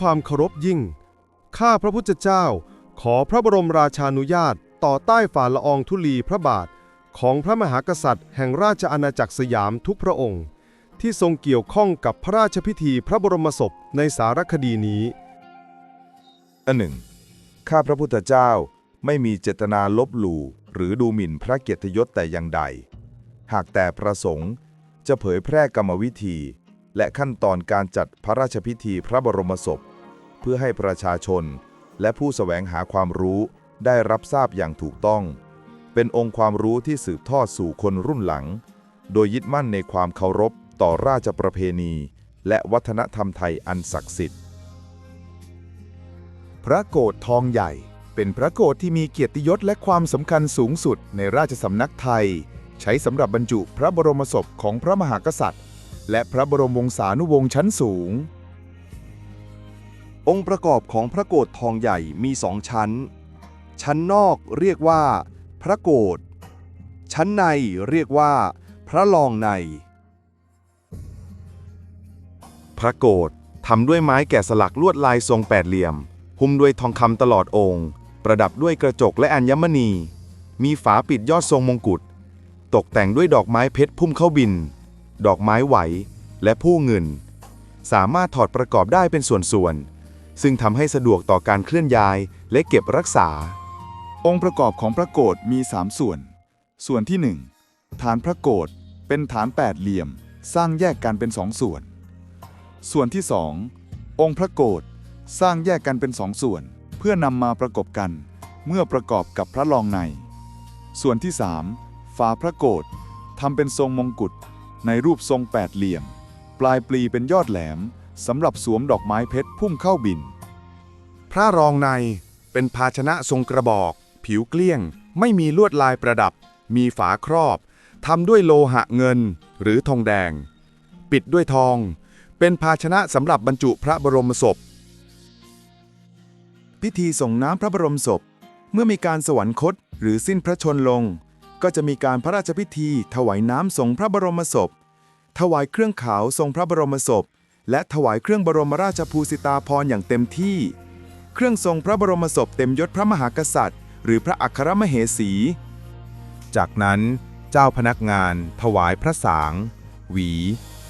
ความเคารพยิ่ง ข้าพระพุทธเจ้า ขอพระบรมราชานุญาต ต่อใต้ฝ่าละอองธุลีพระบาท ของพระมหากษัตริย์ แห่งราชอาณาจักรสยามทุกพระองค์ ที่ทรงเกี่ยวข้องกับพระราชพิธีพระบรมศพในสารคดีนี้ อันหนึ่ง ข้าพระพุทธเจ้าไม่มีเจตนาลบหลู่หรือดูหมิ่นพระเกียรติยศแต่อย่างใด หากแต่ประสงค์จะเผยแพร่กรรมวิธี และขั้นตอนการจัดพระราชพิธีพระบรมศพ เพื่อให้ประชาชน และผู้แสวงหาความรู้ได้รับทราบอย่างถูกต้อง เป็นองค์ความรู้ที่สืบทอดสู่คนรุ่นหลัง โดยยึดมั่นในความเคารพต่อราชประเพณี และวัฒนธรรมไทยอันศักดิ์สิทธิ์ พระโกรธทองใหญ่ เป็นพระโกรธที่มีเกียรติยศและความสำคัญสูงสุดในราชสำนักไทย ใช้สำหรับบรรจุพระบรมศพของพระมหากษัตริย์ และพระบรมวงศานุวงศ์ชั้นสูง องค์ประกอบของพระโกรธทองใหญ่มีสองชั้น ชั้นนอกเรียกว่า พระโกรธ ชั้นในเรียกว่า พระรองใน พระโกรธทำด้วยไม้แกะสลักลวดลายทรงแปดเหลี่ยม หุ้มด้วยทองคำตลอดองค์ ประดับด้วยกระจกและอัญมณี มีฝาปิดยอดทรงมงกุฎ ตกแต่งด้วยดอกไม้เพชรพุ่มเข้าบิน ดอกไม้ไหว และผู้เงิน สามารถถอดประกอบได้เป็นส่วนๆ ซึ่งทำให้สะดวกต่อการเคลื่อนย้ายและเก็บรักษา องค์ประกอบของพระโกรธมี 3 ส่วน ส่วนที่ 1 ฐานพระโกรธเป็นฐานแปดเหลี่ยม สร้างแยกกันเป็นสองส่วน ส่วนที่ 2 องค์พระโกรธสร้างแยกกันเป็นสองส่วน เพื่อนำมาประกบกัน เมื่อประกอบกับพระรองใน ส่วนที่ 3 ฝาพระโกรธทำเป็นทรงมงกุฎในรูปทรงแปดเหลี่ยม ปลายปลีเป็นยอดแหลม สำหรับสวมดอกไม้เพชรพุ่มเข้าบิน พระรองในเป็นภาชนะทรงกระบอก ผิวเกลี้ยง ไม่มีลวดลายประดับ มีฝาครอบทำด้วยโลหะเงินหรือทองแดง ปิดด้วยทอง เป็นภาชนะสำหรับบรรจุพระบรมศพ พิธีส่งน้ำพระบรมศพ เมื่อมีการสวรรคตหรือสิ้นพระชนลง ก็จะมีการพระราชพิธี ถวายน้ำส่งพระบรมศพ ถวายเครื่องขาวทรงพระบรมศพ และถวายเครื่องบรมราชภูสิตาภรณ์อย่างเต็มที่ เครื่องทรงพระบรมศพเต็มยศพระมหากษัตริย์ หรือพระอัครมเหสี จากนั้นเจ้าพนักงาน ถวายพระสาง หวี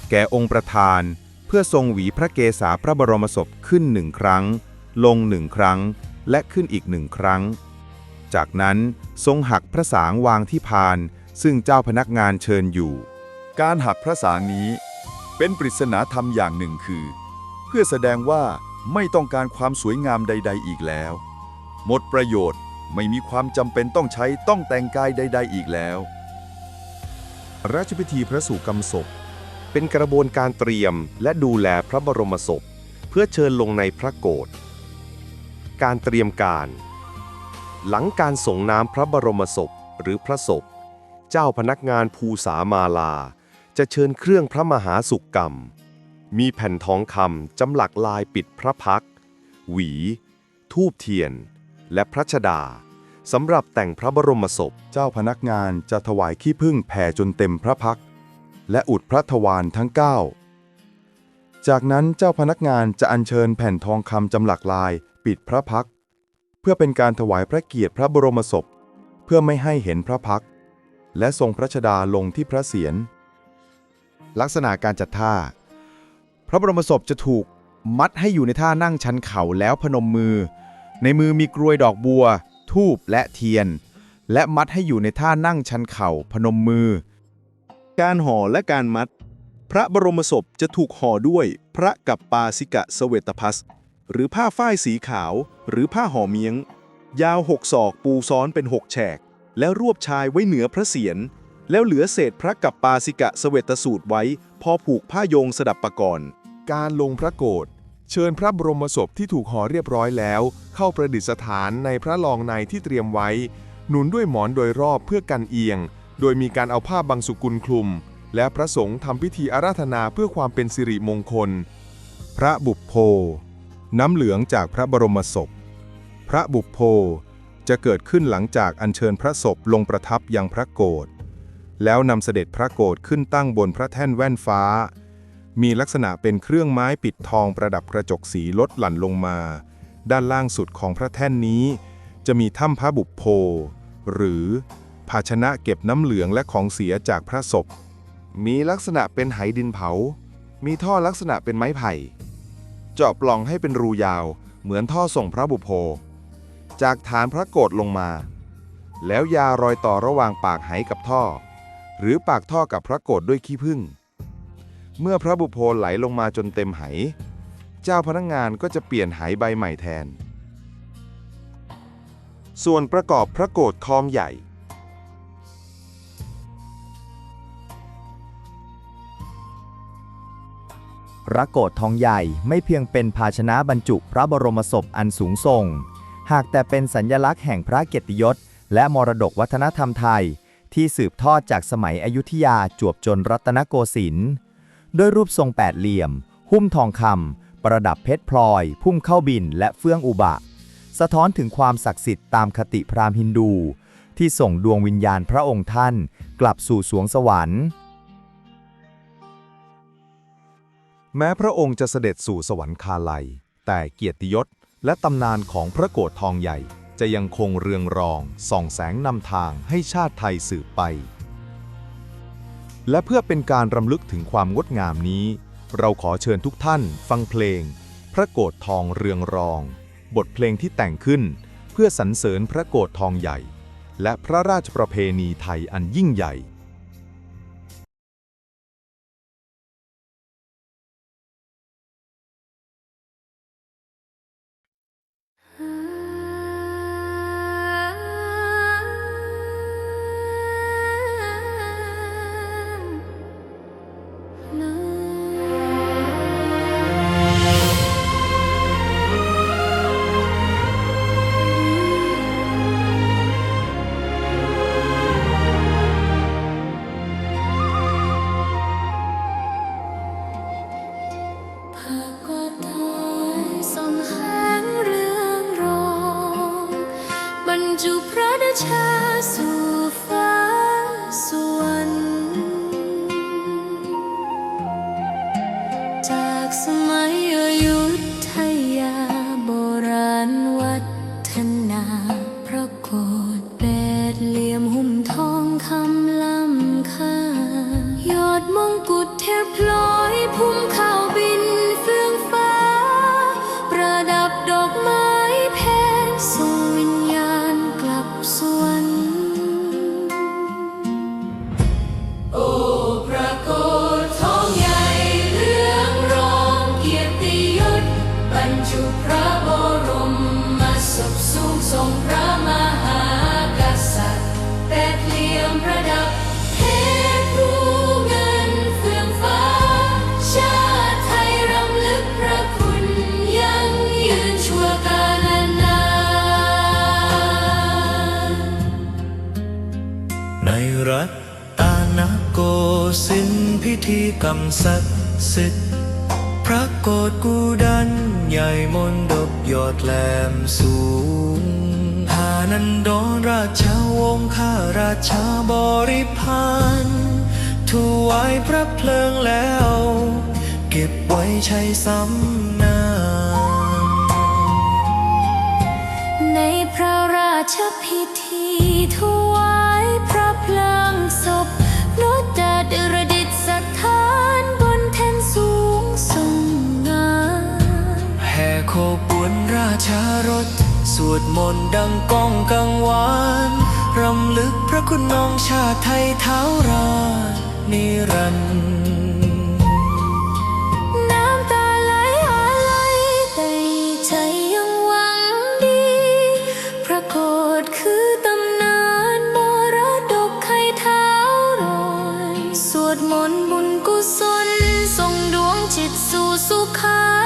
แก่องค์ประธาน เพื่อทรงหวีพระเกศาพระบรมศพขึ้นหนึ่งครั้ง ลงหนึ่งครั้ง และขึ้นอีกหนึ่งครั้ง จากนั้นทรงหักพระสางวางที่พาน ซึ่งเจ้าพนักงานเชิญอยู่ การหักพระสางนี้ เป็นปริศนาธรรมอย่างหนึ่งคือ เพื่อแสดงว่าไม่ต้องการความสวยงามใด ๆ อีกแล้ว หมดประโยชน์ไม่มีความจำเป็นต้องใช้ต้องแต่งกายใด ๆ อีกแล้ว ราชพิธีพระสู่กรรมศพ เป็นกระบวนการเตรียมและดูแลพระบรมศพ เพื่อเชิญลงในพระโกรธการเตรียมการ หลังการส่งน้ำพระบรมศพหรือพระศพ เจ้าพนักงานภูษามาลา จะเชิญเครื่องพระมหาสุกกรรม มีแผ่นทองคำจำหลักลายปิดพระพัก หวี ทูบเทียน และพระชดาสำหรับแต่งพระบรมศพ เจ้าพนักงานจะถวายขี้ผึ้งแผ่จนเต็มพระพัก และอุดพระทวารทั้ง 9 จากนั้นเจ้าพนักงานจะอัญเชิญแผ่นทองคำจำหลักลายปิดพระพัก เพื่อเป็นการถวายพระเกียรติพระบรมศพ เพื่อไม่ให้เห็นพระพัก และทรงพระชดาลงที่พระเศียร ลักษณะการจัดท่า พระบรมศพจะถูกมัดให้อยู่ในท่านั่งชันเข่าแล้วพนมมือ ในมือมีกรวยดอกบัว ทูบและเทียน และมัดให้อยู่ในท่านั่งชันเข่าพนมมือ การห่อและการมัด พระบรมศพจะถูกห่อด้วยพระกัปปาสิกะสเวตพัสหรือผ้าฝ้ายสีขาว หรือผ้าห่อเมียง ยาวหกศอกปูซ้อนเป็นหกแฉก แล้วรวบชายไว้เหนือพระเศียร แล้วเหลือเศษพระกัปปาสิกะสเวตสูตรไว้ พอผูกผ้าโยงสดับประกรณ์การลงพระโกรธเชิญพระบรมศพที่ถูกห่อเรียบร้อยแล้ว เข้าประดิษฐานในพระรองในที่เตรียมไว้ หนุนด้วยหมอนโดยรอบเพื่อกันเอียง โดยมีการเอาผ้าบางสุกุลคลุม และพระสงฆ์ทำพิธีอาราธนาเพื่อความเป็นสิริมงคล พระบุพโพน้ำเหลืองจากพระบรมศพ พระบุพโพจะเกิดขึ้นหลังจากอัญเชิญพระศพลงประทับยังพระโกรธ แล้วนำเสด็จพระโกรธขึ้นตั้งบนพระแท่นแว่นฟ้า มีลักษณะเป็นเครื่องไม้ปิดทองประดับกระจกสีลดหลั่นลงมา ด้านล่างสุดของพระแท่นนี้ จะมีถ้ำพระบุพโพหรือภาชนะเก็บน้ำเหลืองและของเสียจากพระศพ มีลักษณะเป็นไหดินเผา มีท่อลักษณะเป็นไม้ไผ่ เจาะปล่องให้เป็นรูยาว เหมือนท่อส่งพระบุพโพจากฐานพระโกรธลงมา แล้วยารอยต่อระหว่างปากไหกับท่อ หรือปากท่อกับพระโกรธด้วยขี้ผึ้งเมื่อพระบุพโพไหลลงมาจนเต็มไห เจ้าพนักงานก็จะเปลี่ยนไหใบใหม่แทน ส่วนประกอบพระโกรธทองใหญ่ พระโกรธทองใหญ่ไม่เพียงเป็นภาชนะบรรจุพระบรมศพอันสูงส่ง หากแต่เป็นสัญญลักษณ์แห่งพระเกียรติยศ และมรดกวัฒนธรรมไทย ที่สืบทอดจากสมัยอยุธยาจวบจนรัตนโกสินทร์ด้วยรูปทรงแปดเหลี่ยม หุ้มทองคำประดับเพชรพลอย พุ่มเข้าบินและเฟื่องอุบะ สะท้อนถึงความศักดิ์สิทธิ์ตามคติพราหมณ์ฮินดู ที่ส่งดวงวิญญาณพระองค์ท่าน กลับสู่สวงสวรรค์ แม้พระองค์จะเสด็จสู่สวรรคาลัย แต่เกียรติยศและตำนานของพระโกรธทองใหญ่ จะยังคงเรืองรองส่องแสงนำทางให้ชาติไทยสืบไป และเพื่อเป็นการรำลึกถึงความงดงามนี้ เราขอเชิญทุกท่านฟังเพลง พระโกรธทองเรืองรอง บทเพลงที่แต่งขึ้น เพื่อสรรเสริญพระโกรธทองใหญ่ และพระราชประเพณีไทยอันยิ่งใหญ่ ธีกรรมศักดิ์สิทธิ์พระโกรธกูดัน ใหญ่มนดบยอดแหลมสูงพานันดรราชาวงศ์ข้าราชาบริพารถวายพระเพลิงแล้ว เก็บไว้ใช้ซ้ำนานในพระราชพิธีถวายพระเพลิงศพนดดาดร ชารถ สวดมนต์ดังก้องกังวาน รำลึกพระคุณน้องชาไทยเท้าราชนิรันด์น้ำตาไหลอาลัยแต่ใจยังหวังดี พระโกรธคือตำนานมรดกไข่เท้ารอยสวดมนต์บุญกุศลส่งดวงจิตสู่สุขา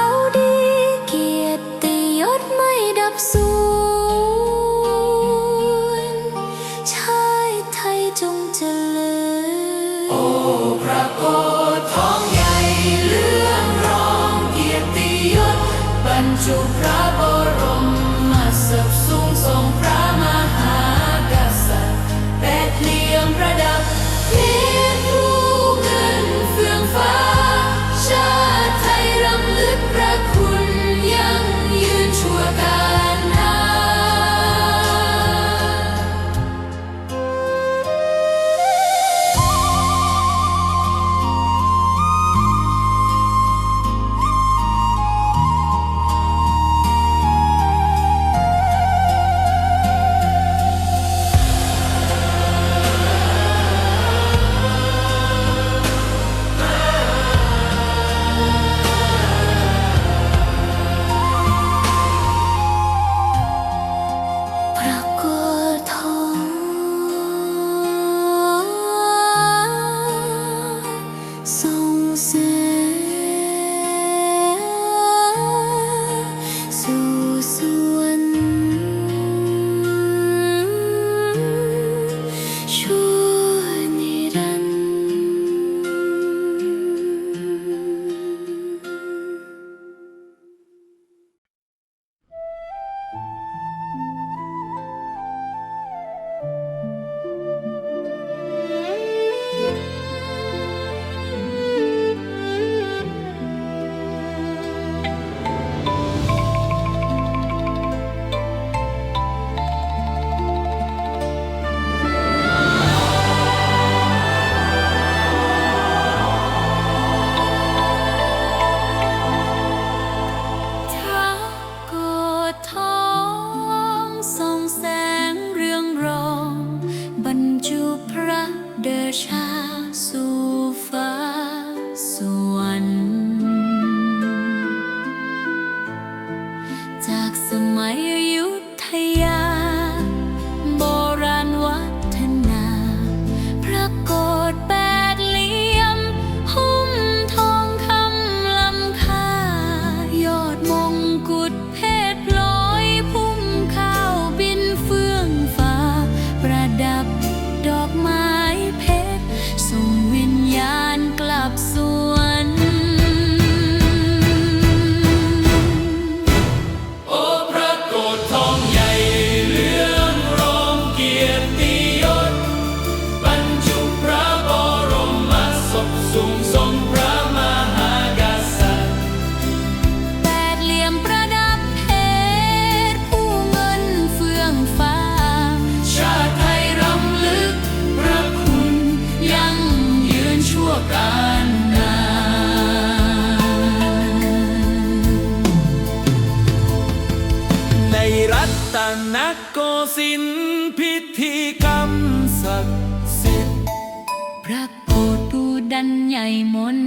ใหญ่มน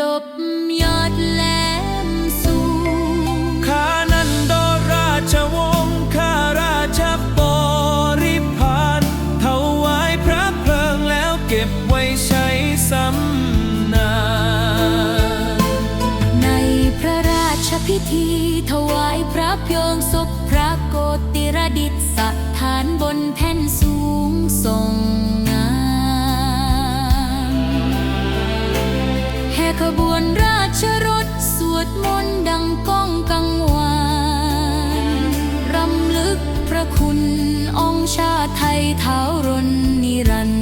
ดบยอดแหลมสูงข้านันดรราชวงศ์ข้าราชบริพารถวายพระเพลิงแล้วเก็บไว้ใช้สำนานในพระราชพิธี รสสวดมนต์ดังก้องกังวานรำลึกพระคุณองชาไทยเท้ารนนิรัน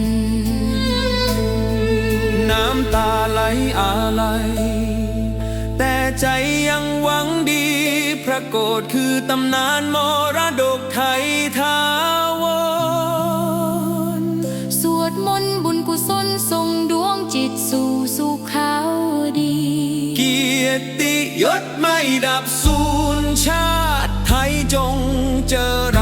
น้ำตาไหลอาลัย แต่ใจยังหวังดี พระโกรธคือตำนานมรดกไทยท้า ยศไม่ดับสูญชาติไทยจงเจริ